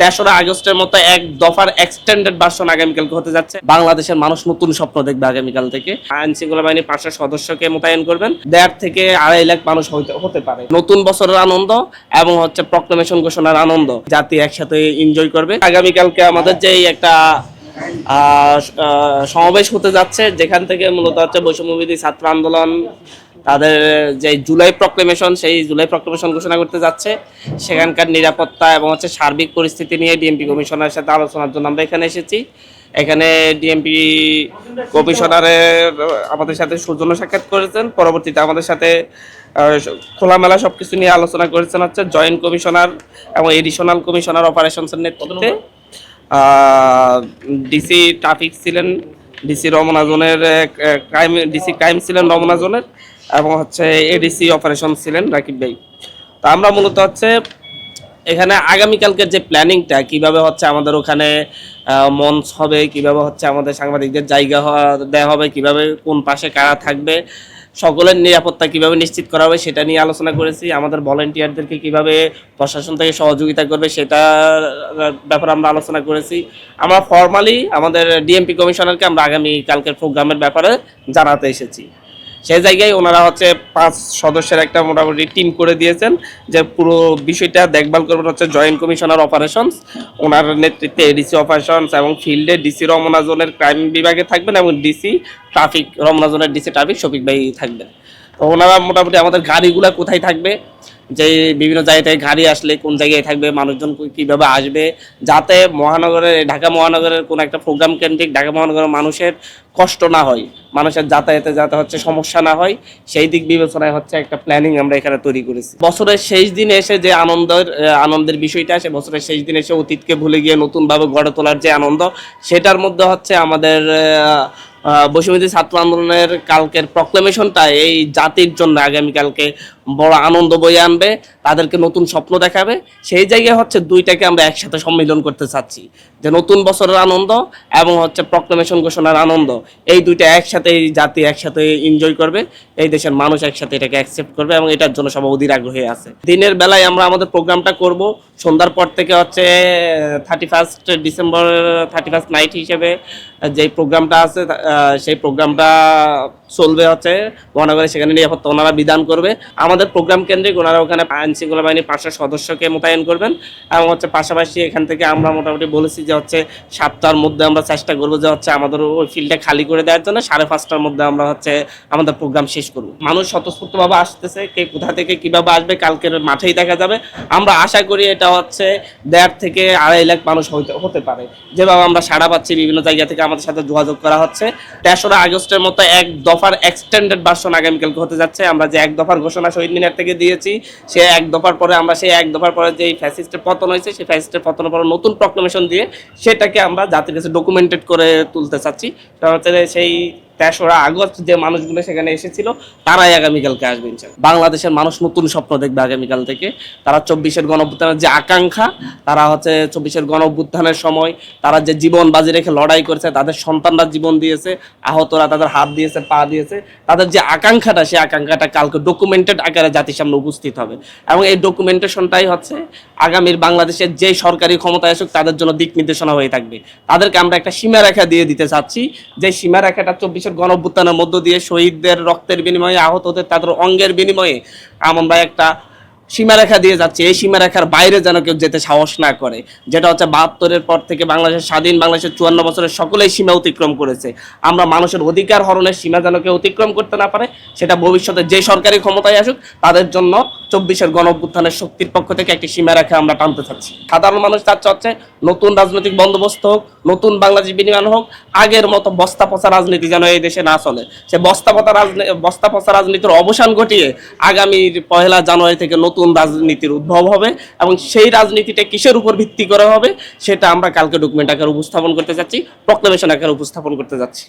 তেসরা আগস্টের মতো এক দফার এক্সটেন্ডেড ভার্সন আগামীকালকে হতে যাচ্ছে। বাংলাদেশের মানুষ নতুন স্বপ্ন দেখবে আগামীকাল থেকে। আইন শৃঙ্খলা বাহিনী পাঁচশো সদস্যকে মোতায়েন করবেন। দেড় থেকে আড়াই লাখ মানুষ হতে পারে। নতুন বছরের আনন্দ এবং হচ্ছে প্রক্লেমেশন ঘোষণার আনন্দ। জাতি একসাথে এনজয় করবে। আগামীকালকে আমাদের যেই একটা সমাবেশ হতে যাচ্ছে, যেখান থেকে মূলত হচ্ছে বৈষম্যবিধি ছাত্র আন্দোলন তাদের, যে জুলাই প্রক্লেমেশন সেই জুলাই প্রক্লেমেশন ঘোষণা করতে যাচ্ছে। সেখানকার নিরাপত্তা এবং হচ্ছে সার্বিক পরিস্থিতি নিয়ে ডিএমপি কমিশনারের সাথে আলোচনার জন্য আমরা এখানে এসেছি। এখানে ডিএমপি কমিশনারের আমাদের সাথে সৌজন্য সাক্ষাৎ করেছেন। পরবর্তীতে আমাদের সাথে খোলামেলা সব কিছু নিয়ে আলোচনা করেছেন হচ্ছে জয়েন্ট কমিশনার এবং এডিশনাল কমিশনার অপারেশনসের নেতৃত্বে। ডিসি ট্রাফিক ছিলেন ডিসি রমনা জোনের ক্রাইম ডিসি ক্রাইম ছিলেন রমনা জোনের এবং হচ্ছে এডিসি অপারেশন ছিলেন রাকিব ভাই। তো আমরা মূলত হচ্ছে এখানে আগামীকালকের যে প্ল্যানিংটা, কীভাবে হচ্ছে আমাদের ওখানে মঞ্চ হবে, কীভাবে হচ্ছে আমাদের সাংবাদিকদের জায়গা দেওয়া হবে, কীভাবে কোন পাশে কারা থাকবে, সকলের নিরাপত্তা কীভাবে নিশ্চিত করা হবে সেটা নিয়ে আলোচনা করেছি। আমাদের ভলেন্টিয়ারদেরকে কীভাবে প্রশাসন থেকে সহযোগিতা করবে সেটা ব্যাপারে আমরা আলোচনা করেছি। আমরা ফর্মালি আমাদের ডিএমপি কমিশনারকে আমরা আগামী কালকের প্রোগ্রামের ব্যাপারে জানাতে এসেছি। সেই জায়গায় ওনারা হচ্ছে পাঁচ সদস্যের একটা মোটামুটি টিম করে দিয়েছেন যে পুরো বিষয়টা দেখভাল করবেন হচ্ছে জয়েন্ট কমিশনার অপারেশনস ওনার নেতৃত্বে এডিসি অপারেশনস এবং ফিল্ডে ডিসি রমনা জোনের ক্রাইম বিভাগে থাকবেন এবং ডিসি ট্রাফিক রমনা জোনের ডিসি ট্রাফিক শফিক ভাই থাকবেন। তো ওনারা মোটামুটি আমাদের গাড়িগুলো কোথায় থাকবে? যে বিভিন্ন জায়গা থেকে গাড়ি আসলে কোন জায়গায় থাকবে মানুষজন কীভাবে আসবে যাতে মহানগরে ঢাকা মহানগরের কোন একটা প্রোগ্রাম কেন্দ্রিক ঢাকা মহানগরের মানুষের কষ্ট না হয় মানুষের যাতায়াতে যাতে হচ্ছে সমস্যা না হয় সেই দিক বিবেচনায় হচ্ছে একটা প্ল্যানিং আমরা এখানে তৈরি করেছি। বছরের শেষ দিনে এসে যে আনন্দের আনন্দের বিষয়টা আসে বছরের শেষ দিনে এসে অতীতকে ভুলে গিয়ে নতুনভাবে গড়ে তোলার যে আনন্দ সেটার মধ্যে হচ্ছে আমাদের আহ, ছাত্র আন্দোলনের কালকের প্রক্লেমেশনটা এই জাতির জন্য আগামীকালকে বড় আনন্দ বয়ে আনবে, তাদেরকে নতুন স্বপ্ন দেখাবে। সেই জায়গায় হচ্ছে দুইটাকে আমরা একসাথে সম্মিলন করতে চাচ্ছি। যে নতুন বছরের আনন্দ এবং হচ্ছে প্রক্লেমেশন ঘোষণার আনন্দ। এই দুইটা একসাথে জাতি একসাথে এনজয় করবে, এই দেশের মানুষ একসাথে এটাকে অ্যাকসেপ্ট করবে এবং এটার জন্য সব অধীর আগ্রহী আছে। দিনের বেলায় আমরা আমাদের প্রোগ্রামটা করব, সন্ধ্যার পর থেকে হচ্ছে thirty first December thirty first night হিসেবে যেই প্রোগ্রামটা আছে সেই প্রোগ্রামটা চলবে হচ্ছে মহানগরে সেখানে নিরাপত্তা ওনারা বিধান করবে। আমাদের প্রোগ্রাম কেন্দ্রিক, ওনারা ওখানে আইন শৃঙ্খলা বাহিনীর পাঁচশো সদস্যকে মোতায়েন করবেন এবং হচ্ছে পাশাপাশি এখান থেকে আমরা মোটামুটি বলেছি যে হচ্ছে সাতটার মধ্যে আমরা চেষ্টা করব যে হচ্ছে আমাদের ওই ফিল্ডটা খালি করে দেওয়ার জন্য সাড়ে পাঁচটার মধ্যে আমরা হচ্ছে আমাদের প্রোগ্রাম শেষ করব। মানুষ স্বতঃস্ফূর্তভাবে আসতেছে, কে কোথা থেকে কীভাবে আসবে কালকের মাঠেই দেখা যাবে। আমরা আশা করি এটা হচ্ছে দেড় থেকে আড়াই লাখ মানুষ হতে পারে। যেভাবে আমরা সাড়া পাচ্ছি, বিভিন্ন জায়গা থেকে আমাদের সাথে যোগাযোগ করা হচ্ছে। তেসরা আগস্টের মতো এক দফার এক্সটেন্ডেড ভার্সন আগামীকালকে হতে যাচ্ছে। আমরা যে এক দফার ঘোষণা শহীদ মিনার থেকে দিয়েছি। সে এক দফার পরে আমরা সেই এক দফার পরে যেই ফ্যাসিস্টের পতন হয়েছে, সেই ফ্যাসিস্টের পতনের পরে নতুন প্রক্লেমেশন দিয়ে সেটাকে আমরা জাতির কাছে ডকুমেন্টেড করে তুলতে চাচ্ছি। সেই তেসরা আগস্ট যে মানুষগুলো সেখানে এসেছিল, তারাই আগামীকালকে আসবে ইনশাল্লাহ। বাংলাদেশের মানুষ নতুন স্বপ্ন দেখবে আগামীকাল থেকে। তারা চব্বিশের গণঅভ্যুত্থানের যে আকাঙ্ক্ষা, তারা হচ্ছে চব্বিশের গণঅভ্যুত্থানের সময় তারা যে জীবন বাজি রেখে লড়াই করেছে, তাদের সন্তানরা জীবন দিয়েছে, আহতরা তাদের হাত দিয়েছে, পা দিয়েছে। তাদের যে আকাঙ্ক্ষাটা, সেই আকাঙ্ক্ষাটা কালকে ডকুমেন্টেড আকারে জাতির সামনে উপস্থিত হবে। এবং এই ডকুমেন্টেশনটাই হচ্ছে আগামীর বাংলাদেশের যে সরকারি ক্ষমতায় আসুক, তাদের জন্য দিক নির্দেশনা হয়ে থাকবে। তাদেরকে আমরা একটা সীমারেখা দিয়ে দিতে চাচ্ছি। যে সীমারেখাটা চব্বিশের গণ অভ্যুত্থানের মধ্য দিয়ে শহীদদের রক্তের বিনিময়ে আহতদের তাদের অঙ্গের বিনিময়ে আমরা একটা সীমারেখা দিয়ে যাচ্ছে। এই সীমারেখার বাইরে যেন কেউ যেতে সাহস না করে। যেটা হচ্ছে বাহাত্তরের পর থেকে বাংলাদেশের স্বাধীন বাংলাদেশের চুয়ান্ন বছরের সকলেই সীমা অতিক্রম করেছে। আমরা মানুষের অধিকার হরণের সীমা যেন কেউ অতিক্রম করতে না পারে, সেটা ভবিষ্যতে যে সরকারি ক্ষমতায় আসুক, তাদের জন্য চব্বিশের গণ অভ্যুত্থানের শক্তির পক্ষ থেকে একটি সীমারেখা আমরা টানতে চাচ্ছি। সাধারণ মানুষ তার চাচ্ছে, নতুন রাজনৈতিক বন্দোবস্ত হোক, নতুন বাংলাদেশ বিনিময় হোক, আগের মতো বস্তা পচা রাজনীতি যেন এই দেশে না চলে। সে বস্তা পচা রাজনীতি বস্তা পচা রাজনীতির অবসান ঘটিয়ে আগামীর পহেলা জানুয়ারি থেকে নতুন রাজনীতির উদ্ভব হবে এবং সেই রাজনীতিটা কিসের উপর ভিত্তি করে হবে, সেটা আমরা কালকে ডকুমেন্ট আকারে উপস্থাপন করতে যাচ্ছি প্রক্লেমেশন আকারে উপস্থাপন করতে যাচ্ছি।